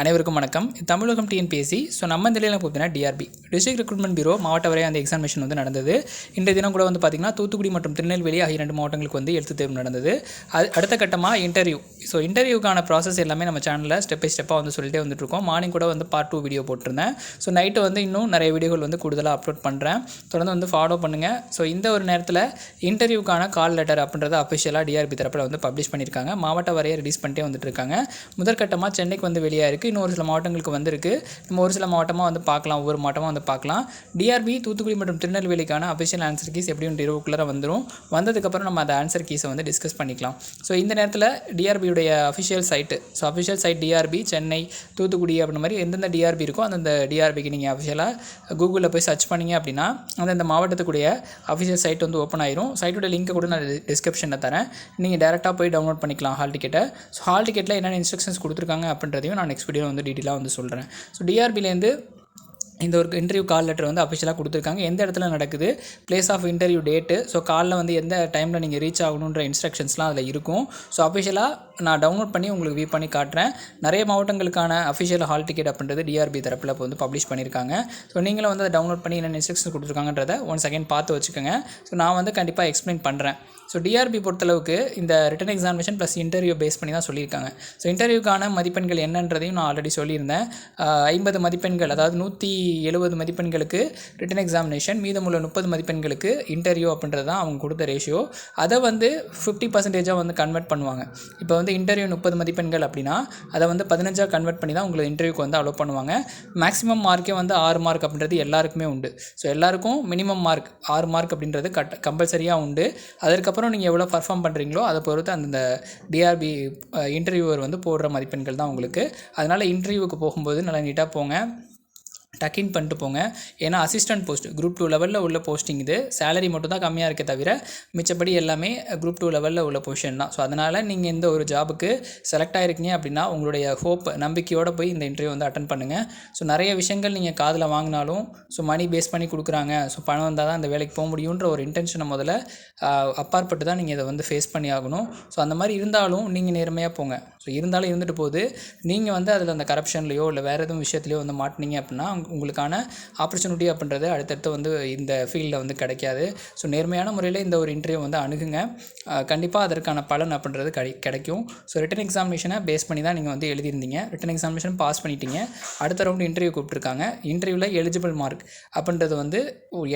அனைவருக்கும் வணக்கம். தமிழகம் TNPSC. So நம்ம நிலையில் பார்த்தீங்கன்னா டிஆர்பி டிஸ்ட்ரிக்ட் ரெக்ரூட்மெண்ட் பியூரோ மாவட்ட வரை அந்த எக்ஸாமினேஷன் வந்து நடந்தது. இன்றைய தினம் கூட வந்து பார்த்திங்கன்னா தூத்துக்குடி மற்றும் திருநெல்வேலி ஆகிய இரண்டு மாவட்டங்களுக்கு வந்து எழுத்து தேர்வு நடந்தது. அது அடுத்த கட்டமாக இன்டர்வியூ ஸோ இன்டர்வியூக்கான ப்ராசஸ் எல்லாமே நம்ம சேனலில் ஸ்டெப் பை ஸ்டெப்பாக வந்து சொல்லிட்டே வந்துட்டுருக்கோம் மார்னிங் கூட வந்து பார்ட் டூ வீடியோ போட்டிருந்தேன். ஸோ நைட்டு வந்து இன்னும் நிறைய வீடியோகள் வந்து கூடுதலாக அப்லோட் பண்ணுறேன் தொடர்ந்து வந்து ஃபாலோ பண்ணுங்கள் ஸோ இந்த ஒரு நேரத்தில் இன்டர்வியூக்கான கால் லெட்டர் அப்படின்றத அஃபிஷியலாக டிஆர்பி தரப்பில் வந்து பப்ளிஷ் பண்ணியிருக்காங்க. மாவட்ட வரையை ரிலீஸ் பண்ணிட்டே வந்துட்டு இருக்காங்க. முதற்கட்டமாக சென்னைக்கு வந்து வெளியாக இருக்குது இன்னும் ஒரு சில மாவட்டங்களுக்கு வந்திருக்கு. நம்ம ஒரு சில மாவட்டமாக வந்து பார்க்கலாம் ஒவ்வொரு மாவட்டமாக வந்து பார்க்கலாம். டிஆர்பி தூத்துக்குடி மற்றும் திருநெல்வேலிக்கான அஃபிஷியல் ஆன்சர் கீஸ் எப்படி ஒன்று வந்துடும் வந்ததுக்கப்புறம் நம்ம அந்த ஆன்சர் கீஸை வந்து டிஸ்கஸ் பண்ணிக்கலாம். ஸோ இந்த நேரத்தில் டிஆர்பியுடைய official site so official site TRB Chennai Thoothukudi அப்படின்ற மாதிரி எந்தெந்த டிஆர்பி இருக்கோ அந்தந்த டிஆர்பிக்கு நீங்கள் அஃபிஷியலாக கூகுளில் போய் சர்ச் பண்ணீங்க அப்படின்னா அந்தந்த மாவட்டத்துக்குடைய அஃபிஷியல் சைட் வந்து ஓப்பன் ஆயிரும். சைட்டோட லிங்க்கை கூட நான் டிஸ்கிரிப்ஷனில் தரேன். நீங்கள் டேரெக்டாக போய் டவுன்லோட் பண்ணிக்கலாம் ஹால் டிக்கெட்டை ஸோ ஹால் டிக்கெட்டில் என்னென்ன இன்ஸ்ட்ரக்ஷன்ஸ் கொடுத்துருக்காங்க அப்படின்றதையும் நான் நெக்ஸ்ட் வீடியோ வந்து டீட்டெயிலாக வந்து சொல்கிறேன் ஸோ டிஆர்பிலேருந்து இந்த ஒரு இன்டர்வியூ கால் லெட்டர் வந்து அஃபிஷியலாக கொடுத்துருக்காங்க. எந்த இடத்துல நடக்குது? Place of interview date so காலில் வந்து எந்த டைமில் நீங்கள் ரீச் ஆகணுன்ற இன்ஸ்ட்ரக்ஷன்ஸ்லாம் அதில் இருக்கும். ஸோ அஃபிஷியலாக நான் டவுன்லோட் பண்ணி உங்களுக்கு வியூ பண்ணி காட்டுறேன். நிறைய மாவட்டங்களுக்கான அஃபிஷியல் ஹால் டிக்கெட் அப்படின்றது டிஆர்பி தரப்பில் இப்போ வந்து பப்ளிஷ் பண்ணியிருக்காங்க ஸோ நீங்களும் வந்து அதை டவுன்லோட் பண்ணி என்னென்ன இன்ஸ்ட்ரக்ஷன் கொடுத்துருக்காங்கன்றத ஒன் செகண்ட் பார்த்து வச்சுக்கோங்க. ஸோ நான் வந்து கண்டிப்பாக எக்ஸ்பிளைன் பண்ணுறேன் ஸோ டிஆர்பி பொறுத்தளவுக்கு இந்த written examination plus interview base பண்ணி தான் சொல்லியிருக்காங்க. ஸோ இன்டர்வியூக்கான மதிப்பெண்கள் என்னன்றதையும் நான் ஆல்ரெடி சொல்லியிருந்தேன். ஐம்பது மதிப்பெண்கள் அதாவது நூற்றி எழுபது மதிப்பெண்களுக்கு ரிட்டன் எக்ஸாமினேஷன் மீதமுள்ள முப்பது மதிப்பெண்களுக்கு இன்டர்வியூ அப்படின்றது தான் அவங்க கொடுத்த ரேஷியோ அதை வந்து ஃபிஃப்டி பர்சன்டேஜாக வந்து கன்வெர்ட் பண்ணுவாங்க. இப்போ வந்து இன்டர்வியூ முப்பது மதிப்பெண்கள் அப்படின்னா அதை வந்து பதினஞ்சாக கன்வெர்ட் பண்ணி தான் உங்களை இன்டர்வியூக்கு வந்து அலோவ் பண்ணுவாங்க. மேக்ஸிமம் மார்க்கே வந்து ஆறு மார்க் அப்படின்றது எல்லாருக்குமே உண்டு. ஸோ எல்லாருக்கும் மினிமம் மார்க் ஆறு மார்க் அப்படின்றது கட் கம்பல்சரியாக உண்டு. அதற்கப்புறம் நீங்கள் எவ்வளோ பர்ஃபார்ம் பண்ணுறீங்களோ அதை பொறுத்து அந்த டிஆர்பி இன்டர்வியூவர் வந்து போடுற மதிப்பெண்கள் தான் உங்களுக்கு. அதனால் இன்டர்வியூவுக்கு போகும்போது நல்லா நீட்டாக போங்க. டக்கின் பண்ணிட்டு போங்க. ஏன்னா அசிஸ்டன்ட் போஸ்ட் குரூப் டூ லெவலில் உள்ள போஸ்டிங் இது. சேலரி மட்டும் தான் கம்மியாக இருக்கே தவிர மிச்சப்படி எல்லாமே குரூப் டூ லெவலில் உள்ள பொசிஷன் தான். ஸோ அதனால் நீங்கள் இந்த ஒரு ஜாபுக்கு செலக்ட் ஆகிருக்கீங்க அப்படின்னா உங்களுடைய ஹோப் நம்பிக்கையோடு போய் இந்த இன்டர்வியூ வந்து அட்டன் பண்ணுங்கள் ஸோ நிறைய விஷயங்கள் நீங்கள் காதில் வாங்கினாலும் ஸோ மணி பேஸ் பண்ணி கொடுக்குறாங்க. ஸோ பணம் வந்தால் தான் அந்த வேலைக்கு போக முடியுன்ற ஒரு இன்டென்ஷனை முதல்ல அப்பாற்பட்டு தான் நீங்கள் இதை வந்து ஃபேஸ் பண்ணி ஆகணும். ஸோ அந்த மாதிரி இருந்தாலும் நீங்கள் நேர்மையாக போங்க. ஸோ இருந்தாலும் இருந்துட்டு போகுது. நீங்கள் வந்து அதில் அந்த கரப்ஷன்லையோ இல்லை வேறு எதுவும் விஷயத்துலையோ வந்து மாட்டினீங்க அப்படின்னா உங்களுக்கான ஆப்பர்ச்சுனிட்டி அப்படின்றது அடுத்தடுத்து வந்து இந்த ஃபீல்டில் வந்து கிடைக்காது. ஸோ நேர்மையான முறையில் இந்த ஒரு இன்டர்வியூ வந்து அணுகுங்க. கண்டிப்பாக அதற்கான பலன் அப்படின்றது கிடை கிடைக்கும். ஸோ ரிட்டன் எக்ஸாமினேஷனை பேஸ் பண்ணி தான் நீங்கள் வந்து எழுதியிருந்தீங்க. ரிட்டன் எக்ஸாமினேஷன் பாஸ் பண்ணிட்டீங்க. அடுத்த ரவுண்டு இன்டர்வியூ கூப்பிட்டுருக்காங்க. இன்டர்வியூவில் எலிஜிபிள் மார்க் அப்படின்றது வந்து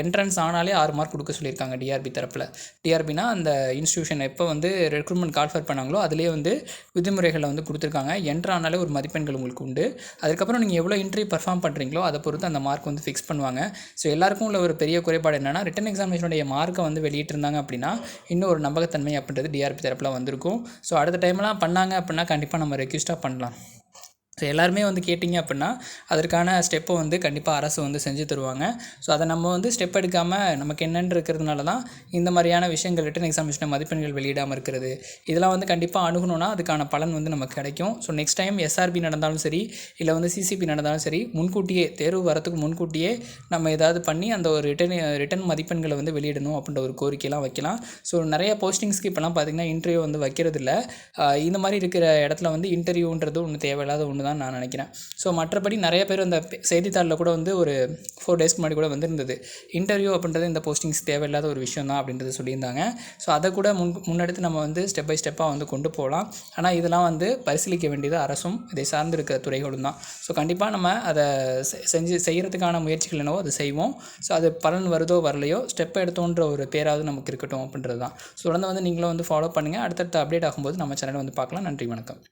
என்ட்ரன்ஸ் ஆனாலே ஆறு மார்க் கொடுக்க சொல்லியிருக்காங்க டிஆர்பி தரப்பில். டிஆர்பினா அந்த இன்ஸ்டியூஷன் எப்போ வந்து ரெக்ரூட்மெண்ட் கால்ஃபர் பண்ணாங்களோ அதிலே வந்து விதிமுறைகளை வந்து கொடுத்துருக்காங்க. என்ட்ரு ஆனாலே ஒரு மதிப்பெண்கள் உங்களுக்கு உண்டு. அதுக்கப்புறம் நீங்கள் எவ்வளோ இன்டர்வியூ பர்ஃபார்ம் பண்ணுறீங்களோ அதை பொறுத்து அந்த மார்க் வந்து ஃபிக்ஸ் பண்ணுவாங்க. ஸோ எல்லாருக்கும் உள்ள ஒரு பெரிய குறைபாடு என்னென்னா ரிட்டன் எக்ஸாமினேஷனுடைய மார்க்கை வந்து வெளியிட்டிருந்தாங்க அப்படின்னா இன்னும் ஒரு நம்பகத்தன்மை அப்படின்றது டிஆர்பி தரப்பில் வந்திருக்கும். ஸோ அடுத்த டைம்லாம் பண்ணாங்க அப்படின்னா கண்டிப்பாக நம்ம ரெக்யூஸ்டாக பண்ணலாம். ஸோ எல்லாருமே வந்து கேட்டிங்க அப்படின்னா அதற்கான ஸ்டெப்பை வந்து கண்டிப்பாக அரசு வந்து செஞ்சு தருவாங்க. ஸோ அதை நம்ம வந்து ஸ்டெப் எடுக்காமல் நமக்கு என்னென்னு இருக்கிறதுனால தான் இந்த மாதிரியான விஷயங்கள் ரிட்டன் எக்ஸாமினேஷன் மதிப்பெண்கள் வெளியிடாமல் இருக்கிறது. இதெல்லாம் வந்து கண்டிப்பாக அணுகணும்னா அதுக்கான பலன் வந்து நமக்கு கிடைக்கும். ஸோ நெக்ஸ்ட் டைம் எஸ்ஆர்பி நடந்தாலும் சரி இல்லை வந்து சிசிபி நடந்தாலும் சரி முன்கூட்டியே தேர்வு வரத்துக்கு முன்கூட்டியே நம்ம ஏதாவது பண்ணி அந்த ஒரு ரிட்டன் ரிட்டன் மதிப்பெண்களை வந்து வெளியிடணும் அப்படின்ற ஒரு கோரிக்கைலாம் வைக்கலாம். ஸோ நிறைய போஸ்டிங்ஸ்க்கு இப்போலாம் பார்த்திங்கன்னா இன்டர்வியூ வந்து வைக்கிறது இல்லை இந்த மாதிரி இருக்கிற இடத்துல வந்து இன்டர்வியூன்றது ஒன்று தேவையில்லாத ஒன்று ஒன்று தான் நான் நினைக்கிறேன். ஸோ மற்றபடி நிறைய பேர் அந்த செய்தித்தாளில் கூட வந்து ஒரு ஃபோர் டேஸ்க்கு முன்னாடி கூட வந்திருந்தது. இன்டர்வியூ அப்படின்றது இந்த போஸ்டிங்ஸ் தேவையில்லாத ஒரு விஷயம் தான் அப்படின்றது சொல்லியிருந்தாங்க. ஸோ அதை கூட முன் முன்னெடுத்து நம்ம வந்து ஸ்டெப் பை ஸ்டெப்பாக வந்து கொண்டு போகலாம். ஆனால் இதெல்லாம் வந்து பரிசீலிக்க வேண்டியது அரசும் இதை சார்ந்து இருக்கிற துறைகளும் தான். ஸோ கண்டிப்பாக நம்ம அதை செஞ்சு செய்கிறதுக்கான முயற்சிகள் என்னவோ அதை செய்வோம். ஸோ அது பலன் வருதோ வரலையோ ஸ்டெப் எடுத்தோன்ற ஒரு பேராவது நமக்கு இருக்கட்டும் அப்படின்றது தான். ஸோ தொடர்ந்து வந்து நீங்களும் வந்து ஃபாலோ பண்ணுங்கள் அடுத்தடுத்த அப்டேட் ஆகும்போது நம்ம சேனல் வந்து பார்க்கலாம். நன்றி வணக்கம்.